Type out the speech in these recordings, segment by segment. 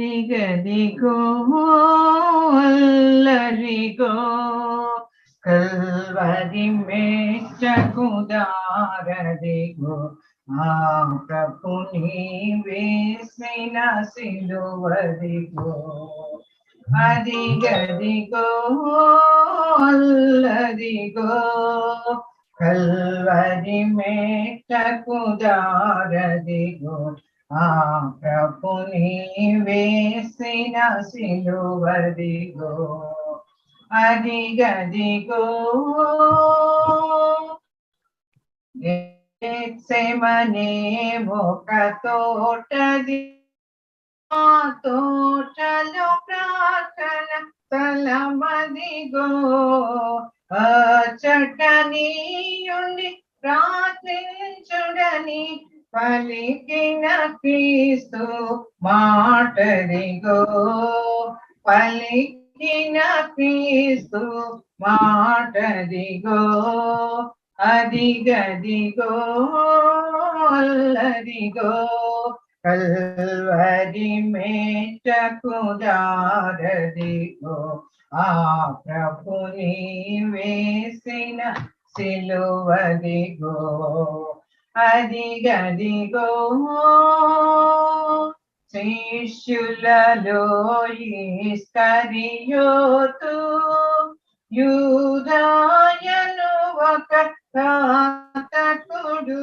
திகதிகோ அல்லரிகோ கல்வதி மேச்ச குதாரதிகோ ஆப்ரபு நீவேஸ்மின சிலுவதிகோ அதிகதிகோ அல்லதிகோ கல்வதி மேச்ச குதாரதிகோ ఆ ప్రభుని వేసిన సిలువదిగో అదిగదిగో. సెమనే ఒక తోటది ఆ తోటలో ప్రార్థన తలమదిగో చటనీయుండి ప్రార్థించుడని పలికిన క్రీస్తు మాటదిగో పలికిన క్రీస్తు మాటదిగో అదిగదిగో అల్లదిగో కల్వరి మేటకుదారదిగో ఆ ప్రభుని వేసిన సిలువదిగో అదిగదిగో శిష్యులలో ఈస్కరియోతు యూదాయను ఒక కాతకుడు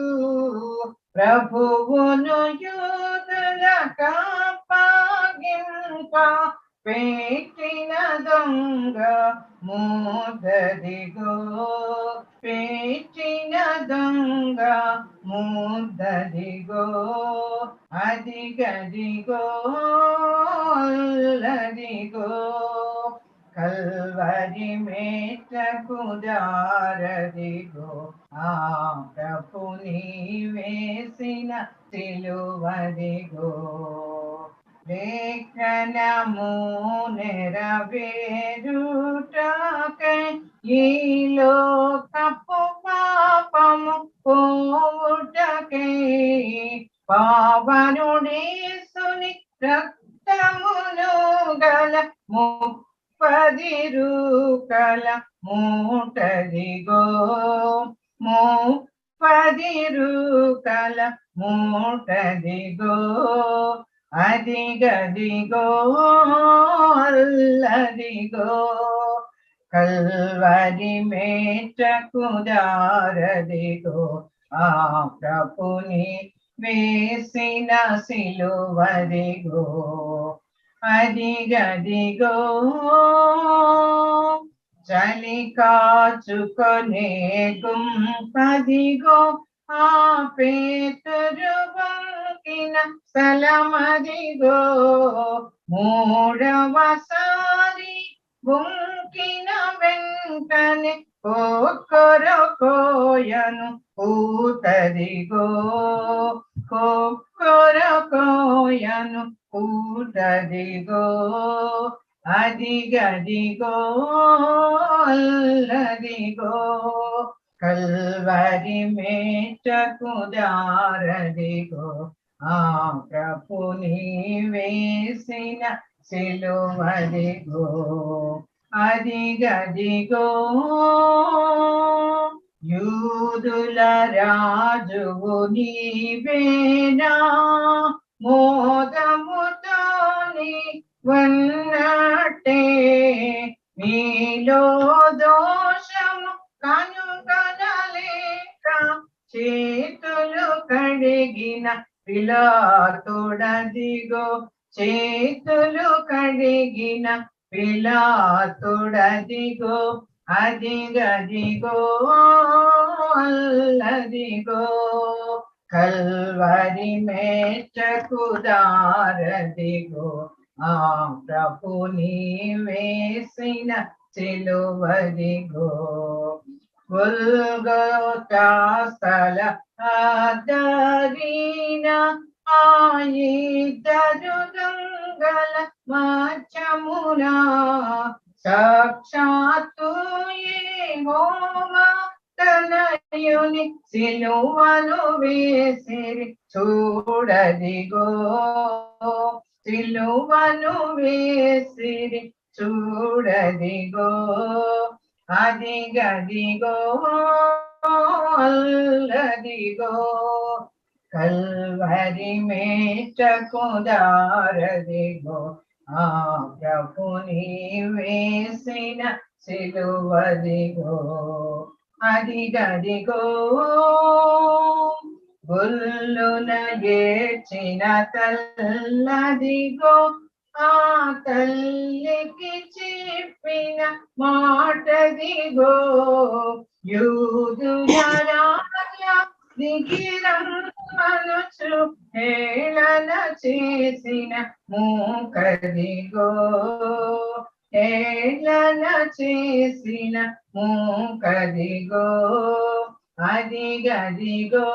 ప్రభువును యూదుల కాపాగింప అదిగదిగో అల్లదిగో కల్వరి మేటకు దారదిగో ఆ ప్రభుని వేసిన సిలువదిగో లేఖనము నెరవేరుటకై ఈ లోకపు పాపము మూటదిగో ముప్పది రూకల మూటదిగో అదిగదిగో అల్లదిగో కల్వరి మేటకుదారదిగో ఆ ప్రభుని వేసిన సిలువదిగో అదిగదిగో చలి కాచుకొనే గుంపదిగో ఆ పేతురు వంకిన స్థలమదిగో మూడవసారి బుంకిన వెంటనే కోయను పూతదిగో కోయను పూతదిగో అదిగదిగో అల్లదిగో కల్వరి మేటకు దారదిగో. ఆ ప్రభుని వేసిన సిలువదిగో అదిగదిగో యూదుల రాజువు నీవేనా? మోదముతోని వన్నట్టే మీలో దోషము కనుగొనలేక చేతులు కడిగిన పిలాతుడదిగో. చేతులు కడిగిన పిలాతుడదిగో. అదిగదిగో అల్లదిగో. కల్వరి మేచకుదారదిగో దారదిగో ఆ ప్రభుని వేసిన సిలువదిగో స్థల ఆదరీన ఆయిద్దరు గంగల మాచమునా సాక్షాత్తు హోమా తనయుని సిలువను వేసిరి చూడదిగో సిలువను వేసిరి చూడదిగో అది గదిగో అల్లదిగో కల్వరి మేటకు దారదిగో ఆ ప్రభుని వేసిన సిలువదిగో అది గదిగో గుల్లున ఏడ్చిన తల్లదిగో ఆ తల్లికి చెప్పిన మాటదిగో. యూదు దిగిరమ్మనుచు హేళన చేసిన మూకదిగో. హేళన చేసిన మూకదిగో. అది గదిగో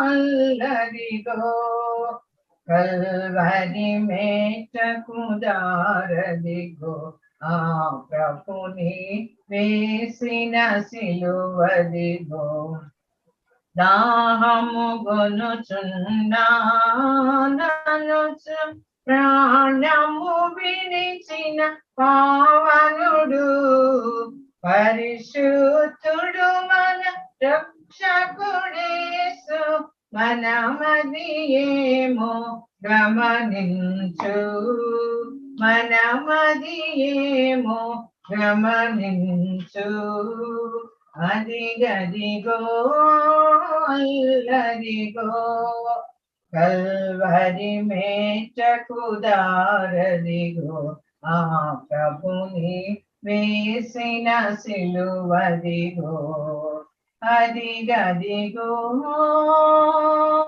అల్లదిగో కల్వరి మేటకు దారదిగో ఆ ప్రభుని వేసిన సిలువదిగో దాహము గొనుచున్నాననుచు ప్రాణము వినిచిన పావనుడు పరిశుద్ధుడు మనమదియేమో గమనించు. మనమదియేమో గమనించు. అది గదిగో అల్లదిగో కల్వరి మేచకుదారదిగో ఆ ప్రభుని వేసిన సిలువదిగో. adigadigo